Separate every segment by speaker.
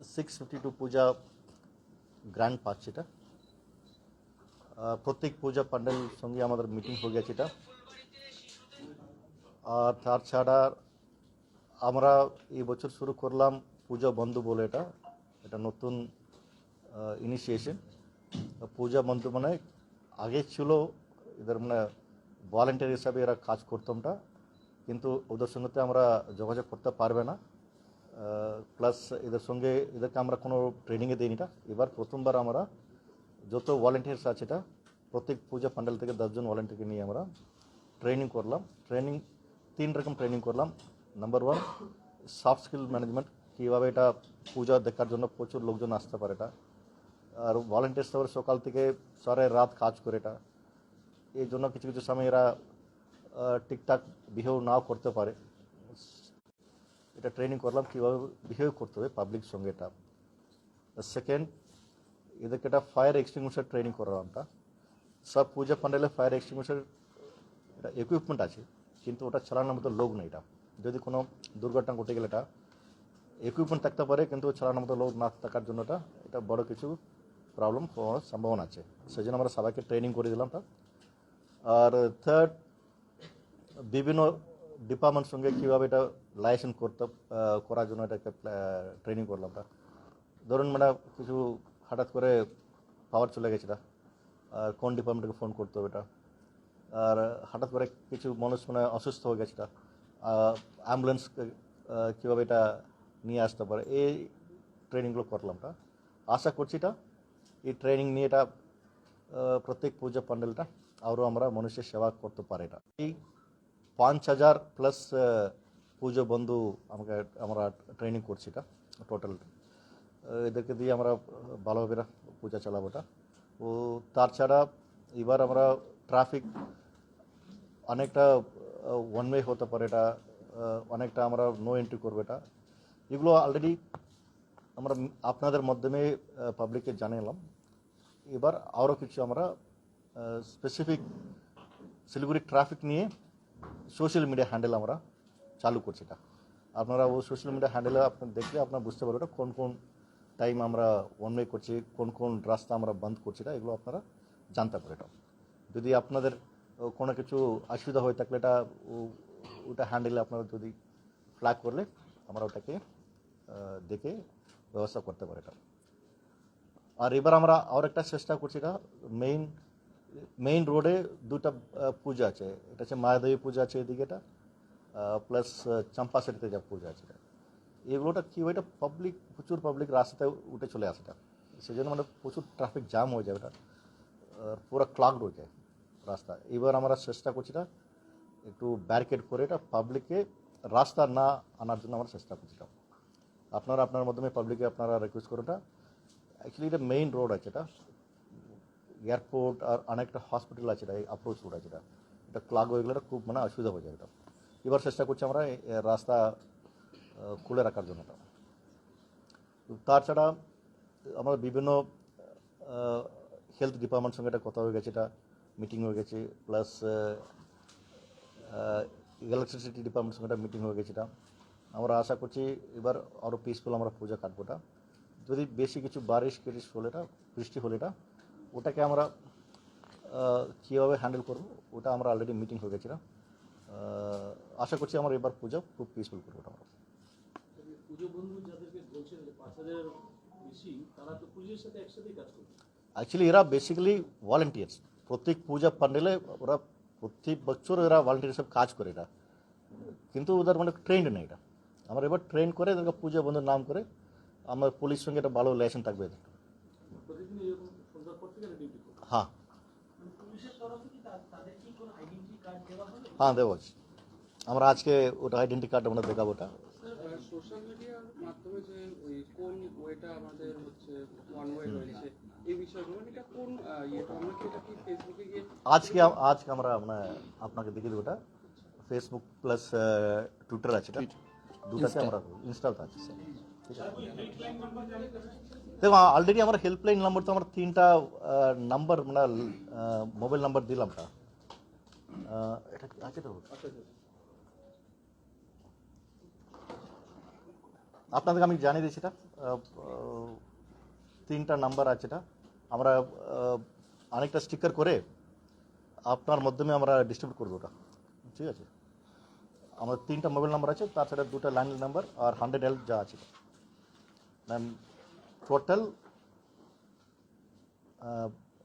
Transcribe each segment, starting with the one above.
Speaker 1: Six fifty two Puja grant পাচ্ছি এটা প্রত্যেক পূজা প্যান্ডেল সঙ্গে আমাদের মিটিং হয়ে গেছে এটা আর তার ছাড়া আমরা এই বছর শুরু করলাম পূজা বন্ধু বলে এটা এটা নতুন ইনিশিয়েশন পূজা বন্ধু মানে আগে ছিল এদের মানে ভলেন্টিয়ার হিসাবে এরা কাজ করতামটা কিন্তু ওদের সঙ্গে আমরা যোগাযোগ করতে পারবে না প্লাস এদের সঙ্গে, এদেরকে আমরা কোনো ট্রেনিংয়ে দিইনি না এবার প্রথমবার আমরা যত ভলেন্টিয়ার্স আছে এটা, প্রত্যেক পূজা প্যান্ডেল থেকে দশজন ভলেন্টিয়ারকে নিয়ে আমরা ট্রেনিং করলাম। ট্রেনিং তিন রকম ট্রেনিং করলাম। Number one soft skill management কীভাবে এটা পূজা দেখার জন্য প্রচুর লোকজন আসতে পারে এটা। আর ভলেন্টিয়ার্স তারপরে সকাল থেকে সারে রাত কাজ করে এটা। এই জন্য কিছু কিছু সময় এরা ঠিকঠাক বিহেভ নাও করতে পারে। এটা ট্রেনিং করলাম, কীভাবে বিহেভ করতে হবে পাবলিক সঙ্গে এটা। সেকেন্ড এদেরকে একটা ফায়ার এক্সটিংগুইশার ট্রেনিং করলাম আমরা। সব পূজা প্যান্ডেলে ফায়ার এক্সটিংগুইশার এটা ইকুইপমেন্ট আছে, কিন্তু ওটা চালানোর মতো লোক নেই এটা। যদি কোনো দুর্ঘটনা ঘটে গেলে এটা ইকুইপমেন্ট থাকতে পারে, কিন্তু চালানোর মতো লোক না থাকার জন্য এটা এটা বড় কিছু প্রবলেম হওয়ার সম্ভাবনা আছে। সেই জন্য আমরা সবাইকে ট্রেনিং করে দিলাম এটা। আর থার্ড বিভিন্ন ডিপার্টমেন্ট সঙ্গে কীভাবে এটা লাইসেন্স করতে করার জন্য এটাকে ট্রেনিং করলাম আমরা ধরুন মানে কিছু হঠাৎ করে পাওয়ার চলে গেছে এটা আর কোন ডিপার্টমেন্টকে ফোন করতে হবে এটা আর হঠাৎ করে কিছু মানুষ মানে অসুস্থ হয়ে গেছে এটা অ্যাম্বুলেন্স কীভাবে এটা নিয়ে আসতে পারে, এই ট্রেনিংগুলো করলাম এটা আশা করছি এটা এই ট্রেনিং নিয়ে এটা প্রত্যেক পূজা প্যান্ডেলটা আরও আমরা মানুষের সেবা করতে পারে এটা এই পাঁচ হাজার প্লাস পুজো বন্ধু আমাকে, আমরা ট্রেনিং করছি এটা টোটাল এদেরকে দিয়ে আমরা ভালোভাবে পূজা চালাবো এটা। ও, তার ছাড়া এবার আমরা ট্রাফিক অনেকটা ওয়ান ওয়ে হতে পারে এটা অনেকটা আমরা নো এন্ট্রি করব এটা। এগুলো অলরেডি আমরা আপনাদের মাধ্যমে পাবলিককে জানালাম এবার আরও কিছু আমরা স্পেসিফিক শিলিগুড়ি ট্রাফিক নিয়ে সোশ্যাল মিডিয়া হ্যান্ডেল আমরা চালু করছি এটা। আপনারা ও সোশ্যাল মিডিয়া হ্যান্ডেলে আপনার দেখলে আপনার বুঝতে পারবেন কোন কোন টাইম আমরা ওয়ান ওয়ে করছি, কোন কোন রাস্তা আমরা বন্ধ করছি এটা, এগুলো আপনারা জানতে পারে এটা। যদি আপনাদের কোনো কিছু অসুবিধা হয়ে থাকলে এটা ওটা হ্যান্ডেলে আপনারা যদি ফ্ল্যাগ করলে আমরা ওটাকে দেখে ব্যবস্থা করতে পারি এটা। আর এবার আমরা আর একটা চেষ্টা করছি এটা মেইন মেইন রোডে দুটা পূজা আছে। এটা হচ্ছে মায়াদেবী পূজা আছে এদিকে এটা প্লাস চম্পাশাটিতে যা পূজা আছে এগুলোটা কী হয়, এটা পাবলিক প্রচুর পাবলিক রাস্তায় উঠে চলে আসে এটা। সেই জন্য মানে প্রচুর ট্রাফিক জ্যাম হয়ে যাবে এটা পুরো ক্লাগড হয়ে যায় রাস্তা। এবার আমরা চেষ্টা করছি এটা, একটু ব্যারিকেড করে এটা পাবলিককে রাস্তা না আনার জন্য আমরা চেষ্টা করছি এটা। আপনারা আপনার মাধ্যমে পাবলিকে আপনারা রিকোয়েস্ট করুন অ্যাকচুয়ালি এটা মেইন রোড আছে এটা। এয়ারপোর্ট আর অনেকটা হসপিটাল আছে, এটা অ্যাপ্রোচ রোড আছে এটা। এটা ক্লাগ হয়ে গেলে খুব মানে অসুবিধা হয়ে যায় এটা। এবার চেষ্টা করছি আমরা রাস্তা খুলে রাখার জন্য তাছাড়া আমরা বিভিন্ন হেলথ ডিপার্টমেন্ট সঙ্গে এটা কথা হয়ে গেছে, এটা মিটিং হয়ে গেছে প্লাস ইলেকট্রিসিটি ডিপার্টমেন্ট সঙ্গে একটা মিটিং হয়ে গেছে এটা। আমরা আশা করছি এবার আরও পিসফুল আমরা পূজা কাটবো এটা। যদি বেশি কিছু বারিশ কেরিশ হলে এটা, বৃষ্টি হলে এটা ওটাকে আমরা কীভাবে হ্যান্ডেল করব ওটা আমরা অলরেডি মিটিং হয়ে গেছিলাম। আশা করছি আমরা এবার পূজা খুব পিসফুল করব ওটা আমরা। অ্যাকচুয়ালি এরা বেসিক্যালি ভলেন্টিয়ার্স প্রত্যেক পূজা প্যান্ডেলে ওরা প্রত্যেক বছর এরা ভলেন্টিয়ার সব কাজ করে এটা কিন্তু ওদের মানে ট্রেন্ড নেই এটা আমরা এবার ট্রেন করে এদেরকে পূজা বন্ধুর নাম করে আমার পুলিশ সঙ্গে একটা ভালো রিলেশন থাকবে এদের। হ্যাঁ।
Speaker 2: পুলিশের তরফে কি তাদের কি কোনো আইডেন্টি কার্ড দেওয়া হবে
Speaker 1: হ্যাঁ দেবো আমরা আজকে ওটা আইডেন্টি কার্ড আমরা দেখাবো ওটা।
Speaker 3: সোশ্যাল মিডিয়ার মাধ্যমে যে ওই কোন ওয়েটা আমাদের হচ্ছে ওয়ান ওয়ে রয়েছে এই বিষয়গুলো এটা কোন আমরা কি এটা কি ফেসবুকে গিয়ে
Speaker 1: আজকে আজকে আমরা মানে আপনাকে দেখিয়ে দেবো ওটা। ফেসবুক প্লাস টুইটার আছে এটা। দুটাতে আমরা ইনস্টল আছে স্যার আছে দেখো অলরেডি আমার হেল্পলাইন নাম্বার তো আমার তিনটা নাম্বার মানে মোবাইল নাম্বার দিলাম আহ, এটা আপনাদেরকে আমি জানিয়ে দিচ্ছি এটা তিনটা নাম্বার আছে এটা। আমরা অনেকটা স্টিকার করে আপনার মাধ্যমে আমরা ডিস্ট্রিবিউট করব ওটা। ঠিক আছে? আমার তিনটা মোবাইল নাম্বার আছে সাথে দুটো ল্যান্ডলাইন নাম্বার আর হান্ড্রেড এল যা আছে। ma'am total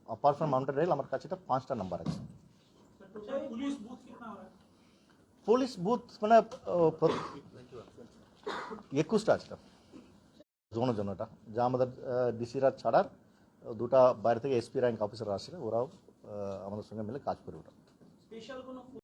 Speaker 1: apart from mountain rail আমার কাছে এটা পাঁচটা নাম্বার আছে
Speaker 2: पुलिस बूथ कितना हो रहा है
Speaker 1: পুলিশ বুথ মানে আহ, প্র- একুশটা আছে এটা জোনের জন্য এটা যা আমাদের ডিসিরা ছাড়ার আহ, দুটা বাইরে থেকে এসপি র্যাঙ্ক অফিসার আসে ওরাও আহ, আমাদের সঙ্গে মিলে কাজ করে ওটা
Speaker 2: স্পেশাল কোনো